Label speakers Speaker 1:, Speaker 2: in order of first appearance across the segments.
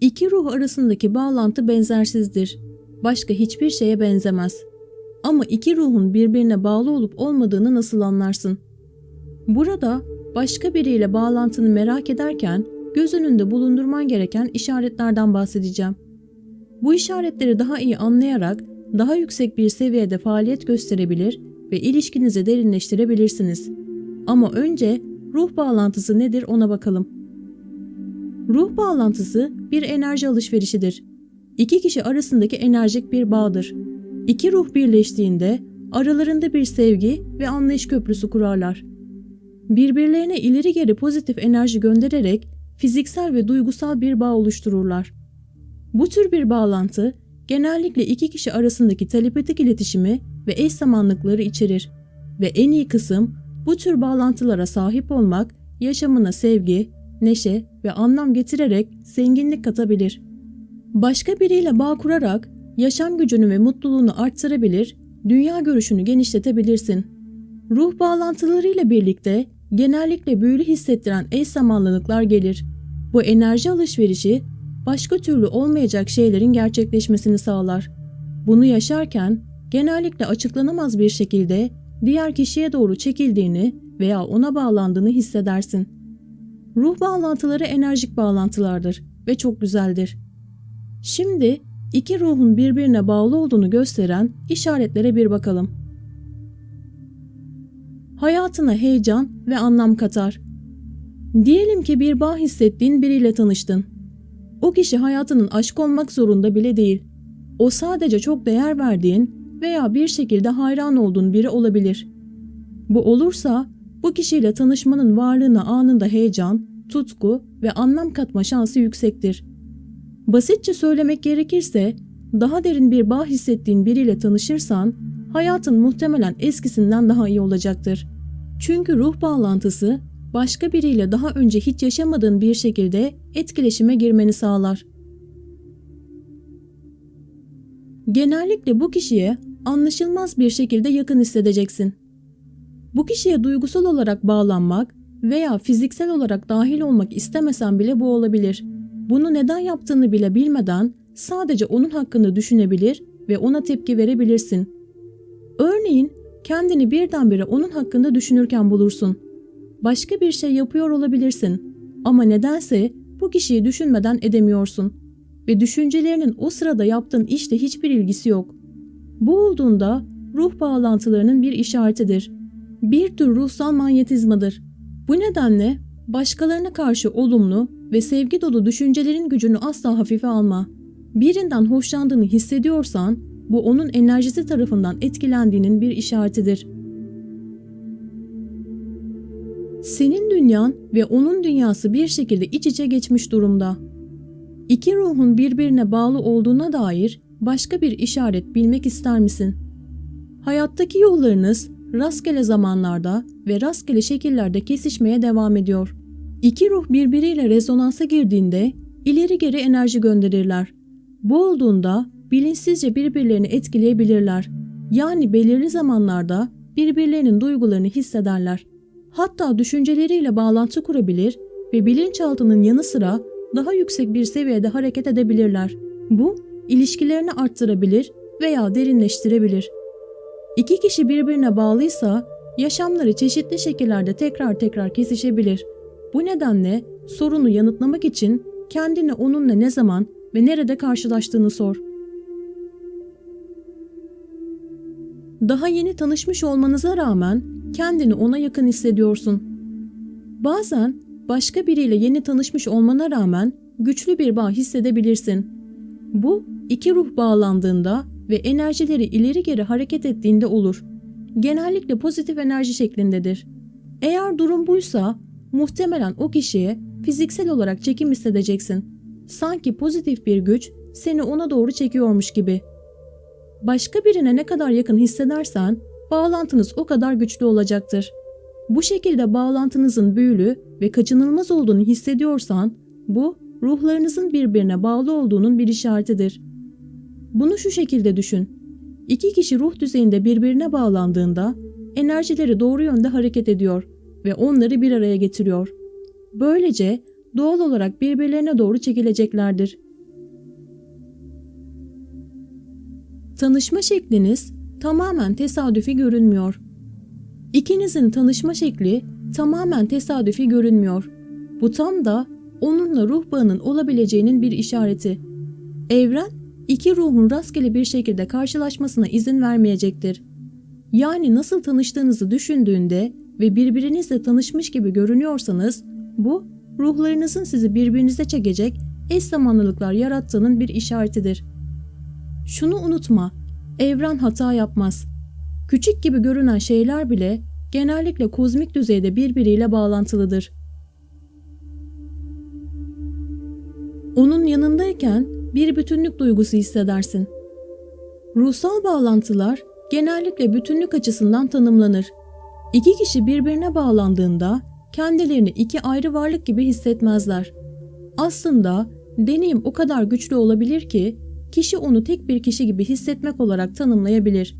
Speaker 1: İki ruh arasındaki bağlantı benzersizdir. Başka hiçbir şeye benzemez. Ama iki ruhun birbirine bağlı olup olmadığını nasıl anlarsın? Burada başka biriyle bağlantını merak ederken göz önünde bulundurman gereken işaretlerden bahsedeceğim. Bu işaretleri daha iyi anlayarak daha yüksek bir seviyede faaliyet gösterebilir ve ilişkinizi derinleştirebilirsiniz. Ama önce ruh bağlantısı nedir ona bakalım. Ruh bağlantısı bir enerji alışverişidir. İki kişi arasındaki enerjik bir bağdır. İki ruh birleştiğinde aralarında bir sevgi ve anlayış köprüsü kurarlar. Birbirlerine ileri geri pozitif enerji göndererek fiziksel ve duygusal bir bağ oluştururlar. Bu tür bir bağlantı genellikle iki kişi arasındaki telepatik iletişimi ve eş zamanlıkları içerir ve en iyi kısım bu tür bağlantılara sahip olmak yaşamına sevgi, neşe ve anlam getirerek zenginlik katabilir. Başka biriyle bağ kurarak yaşam gücünü ve mutluluğunu arttırabilir, dünya görüşünü genişletebilirsin. Ruh bağlantılarıyla birlikte genellikle büyülü hissettiren eş zamanlılıklar gelir. Bu enerji alışverişi başka türlü olmayacak şeylerin gerçekleşmesini sağlar. Bunu yaşarken genellikle açıklanamaz bir şekilde diğer kişiye doğru çekildiğini veya ona bağlandığını hissedersin. Ruh bağlantıları enerjik bağlantılardır ve çok güzeldir. Şimdi iki ruhun birbirine bağlı olduğunu gösteren işaretlere bir bakalım. Hayatına heyecan ve anlam katar. Diyelim ki bir bağ hissettiğin biriyle tanıştın. O kişi hayatının aşk olmak zorunda bile değil. O sadece çok değer verdiğin veya bir şekilde hayran olduğun biri olabilir. Bu olursa bu kişiyle tanışmanın varlığına anında heyecan, tutku ve anlam katma şansı yüksektir. Basitçe söylemek gerekirse daha derin bir bağ hissettiğin biriyle tanışırsan hayatın muhtemelen eskisinden daha iyi olacaktır. Çünkü ruh bağlantısı başka biriyle daha önce hiç yaşamadığın bir şekilde etkileşime girmeni sağlar. Genellikle bu kişiye anlaşılmaz bir şekilde yakın hissedeceksin. Bu kişiye duygusal olarak bağlanmak veya fiziksel olarak dahil olmak istemesen bile bu olabilir. Bunu neden yaptığını bile bilmeden sadece onun hakkında düşünebilir ve ona tepki verebilirsin. Örneğin kendini birdenbire onun hakkında düşünürken bulursun. Başka bir şey yapıyor olabilirsin ama nedense bu kişiyi düşünmeden edemiyorsun ve düşüncelerinin o sırada yaptığın işle hiçbir ilgisi yok. Bu olduğunda ruh bağlantılarının bir işaretidir. Bir tür ruhsal manyetizmadır. Bu nedenle başkalarına karşı olumlu ve sevgi dolu düşüncelerin gücünü asla hafife alma. Birinden hoşlandığını hissediyorsan bu onun enerjisi tarafından etkilendiğinin bir işaretidir. Senin dünyan ve onun dünyası bir şekilde iç içe geçmiş durumda. İki ruhun birbirine bağlı olduğuna dair başka bir işaret bilmek ister misin? Hayattaki yollarınız rastgele zamanlarda ve rastgele şekillerde kesişmeye devam ediyor. İki ruh birbiriyle rezonansa girdiğinde ileri geri enerji gönderirler. Bu olduğunda bilinçsizce birbirlerini etkileyebilirler. Yani belirli zamanlarda birbirlerinin duygularını hissederler. Hatta düşünceleriyle bağlantı kurabilir ve bilinçaltının yanı sıra daha yüksek bir seviyede hareket edebilirler. Bu ilişkilerini arttırabilir veya derinleştirebilir. İki kişi birbirine bağlıysa yaşamları çeşitli şekillerde tekrar tekrar kesişebilir. Bu nedenle sorunu yanıtlamak için kendini onunla ne zaman ve nerede karşılaştığını sor. Daha yeni tanışmış olmanıza rağmen kendini ona yakın hissediyorsun. Bazen başka biriyle yeni tanışmış olmana rağmen güçlü bir bağ hissedebilirsin. Bu iki ruh bağlandığında ve enerjileri ileri geri hareket ettiğinde olur. Genellikle pozitif enerji şeklindedir. Eğer durum buysa muhtemelen o kişiye fiziksel olarak çekim hissedeceksin. Sanki pozitif bir güç seni ona doğru çekiyormuş gibi. Başka birine ne kadar yakın hissedersen bağlantınız o kadar güçlü olacaktır. Bu şekilde bağlantınızın büyülü ve kaçınılmaz olduğunu hissediyorsan bu ruhlarınızın birbirine bağlı olduğunun bir işaretidir. Bunu şu şekilde düşün. İki kişi ruh düzeyinde birbirine bağlandığında enerjileri doğru yönde hareket ediyor ve onları bir araya getiriyor. Böylece doğal olarak birbirlerine doğru çekileceklerdir. Tanışma şekliniz tamamen tesadüfi görünmüyor. İkinizin tanışma şekli tamamen tesadüfi görünmüyor. Bu tam da onunla ruh bağının olabileceğinin bir işareti. Evren iki ruhun rastgele bir şekilde karşılaşmasına izin vermeyecektir. Yani nasıl tanıştığınızı düşündüğünde ve birbirinizle tanışmış gibi görünüyorsanız bu ruhlarınızın sizi birbirinize çekecek eş zamanlılıklar yarattığının bir işaretidir. Şunu unutma, evren hata yapmaz. Küçük gibi görünen şeyler bile genellikle kozmik düzeyde birbiriyle bağlantılıdır. Onun yanındayken bir bütünlük duygusu hissedersin. Ruhsal bağlantılar genellikle bütünlük açısından tanımlanır. İki kişi birbirine bağlandığında kendilerini iki ayrı varlık gibi hissetmezler. Aslında deneyim o kadar güçlü olabilir ki kişi onu tek bir kişi gibi hissetmek olarak tanımlayabilir.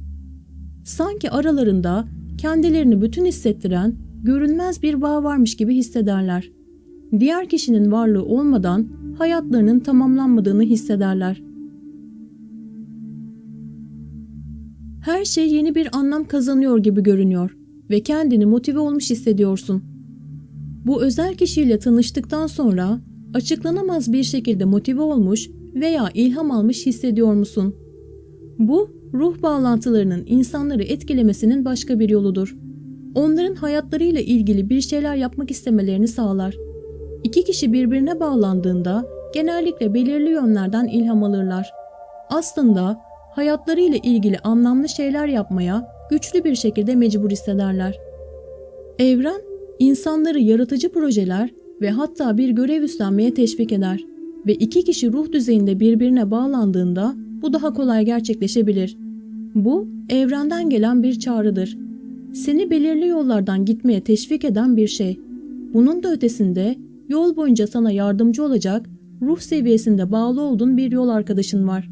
Speaker 1: Sanki aralarında kendilerini bütün hissettiren görünmez bir bağ varmış gibi hissederler. Diğer kişinin varlığı olmadan hayatlarının tamamlanmadığını hissederler. Her şey yeni bir anlam kazanıyor gibi görünüyor ve kendini motive olmuş hissediyorsun. Bu özel kişiyle tanıştıktan sonra açıklanamaz bir şekilde motive olmuş veya ilham almış hissediyor musun? Bu ruh bağlantılarının insanları etkilemesinin başka bir yoludur. Onların hayatlarıyla ilgili bir şeyler yapmak istemelerini sağlar. İki kişi birbirine bağlandığında genellikle belirli yönlerden ilham alırlar. Aslında hayatlarıyla ilgili anlamlı şeyler yapmaya güçlü bir şekilde mecbur hissederler. Evren, insanları yaratıcı projeler ve hatta bir görev üstlenmeye teşvik eder ve iki kişi ruh düzeyinde birbirine bağlandığında bu daha kolay gerçekleşebilir. Bu, evrenden gelen bir çağrıdır. Seni belirli yollardan gitmeye teşvik eden bir şey. Bunun da ötesinde yol boyunca sana yardımcı olacak, ruh seviyesinde bağlı olduğun bir yol arkadaşın var.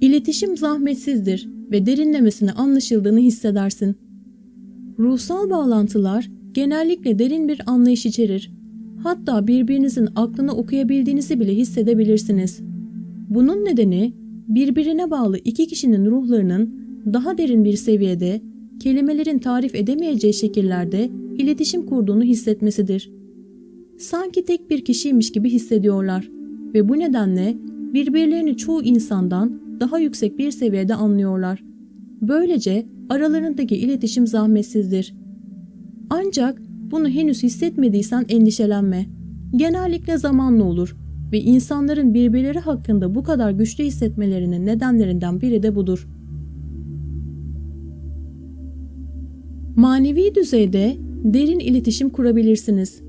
Speaker 1: İletişim zahmetsizdir ve derinlemesine anlaşıldığını hissedersin. Ruhsal bağlantılar genellikle derin bir anlayış içerir. Hatta birbirinizin aklını okuyabildiğinizi bile hissedebilirsiniz. Bunun nedeni birbirine bağlı iki kişinin ruhlarının daha derin bir seviyede, kelimelerin tarif edemeyeceği şekillerde iletişim kurduğunu hissetmesidir. Sanki tek bir kişiymiş gibi hissediyorlar ve bu nedenle birbirlerini çoğu insandan daha yüksek bir seviyede anlıyorlar. Böylece aralarındaki iletişim zahmetsizdir. Ancak bunu henüz hissetmediysen endişelenme. Genellikle zamanla olur ve insanların birbirleri hakkında bu kadar güçlü hissetmelerinin nedenlerinden biri de budur. Manevi düzeyde derin iletişim kurabilirsiniz.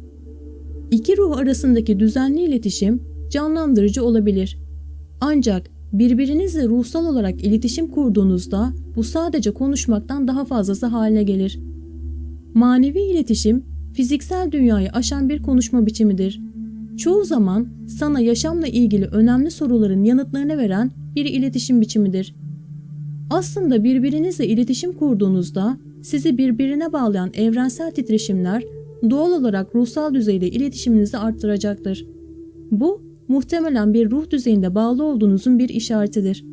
Speaker 1: İki ruh arasındaki düzenli iletişim canlandırıcı olabilir. Ancak birbirinizle ruhsal olarak iletişim kurduğunuzda bu sadece konuşmaktan daha fazlası haline gelir. Manevi iletişim fiziksel dünyayı aşan bir konuşma biçimidir. Çoğu zaman sana yaşamla ilgili önemli soruların yanıtlarını veren bir iletişim biçimidir. Aslında birbirinizle iletişim kurduğunuzda sizi birbirine bağlayan evrensel titreşimler doğal olarak ruhsal düzeyde iletişiminizi arttıracaktır. Bu muhtemelen bir ruh düzeyinde bağlı olduğunuzun bir işaretidir.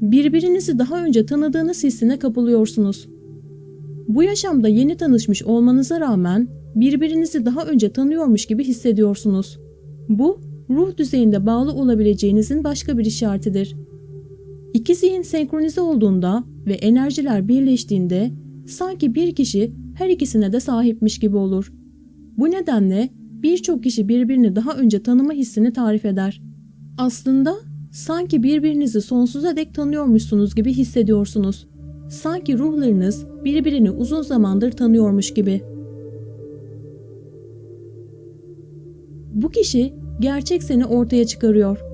Speaker 1: Birbirinizi daha önce tanıdığınız hissine kapılıyorsunuz. Bu yaşamda yeni tanışmış olmanıza rağmen birbirinizi daha önce tanıyormuş gibi hissediyorsunuz. Bu, ruh düzeyinde bağlı olabileceğinizin başka bir işaretidir. İki zihin senkronize olduğunda ve enerjiler birleştiğinde sanki bir kişi her ikisine de sahipmiş gibi olur. Bu nedenle birçok kişi birbirini daha önce tanıma hissini tarif eder. Aslında sanki birbirinizi sonsuza dek tanıyormuşsunuz gibi hissediyorsunuz. Sanki ruhlarınız birbirini uzun zamandır tanıyormuş gibi. Bu kişi gerçek seni ortaya çıkarıyor.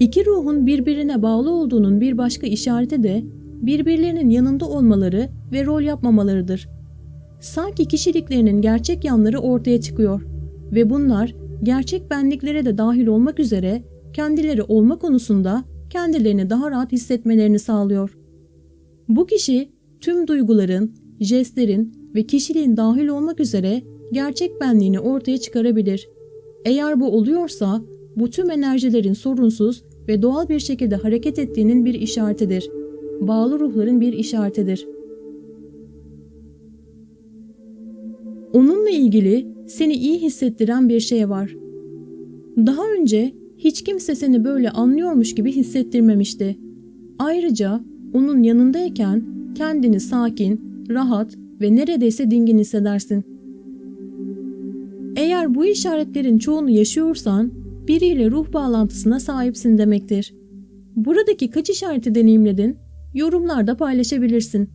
Speaker 1: İki ruhun birbirine bağlı olduğunun bir başka işareti de birbirlerinin yanında olmaları ve rol yapmamalarıdır. Sanki kişiliklerinin gerçek yanları ortaya çıkıyor ve bunlar gerçek benliklere de dahil olmak üzere kendileri olma konusunda kendilerini daha rahat hissetmelerini sağlıyor. Bu kişi tüm duyguların, jestlerin ve kişiliğin dahil olmak üzere gerçek benliğini ortaya çıkarabilir. Eğer bu oluyorsa bu tüm enerjilerin sorunsuz ve doğal bir şekilde hareket ettiğinin bir işaretidir. Bağlı ruhların bir işaretidir. Onunla ilgili seni iyi hissettiren bir şey var. Daha önce hiç kimse seni böyle anlıyormuş gibi hissettirmemişti. Ayrıca onun yanındayken kendini sakin, rahat ve neredeyse dingin hissedersin. Eğer bu işaretlerin çoğunu yaşıyorsan biriyle ruh bağlantısına sahipsin demektir. Buradaki kaç işareti deneyimledin? Yorumlarda paylaşabilirsin.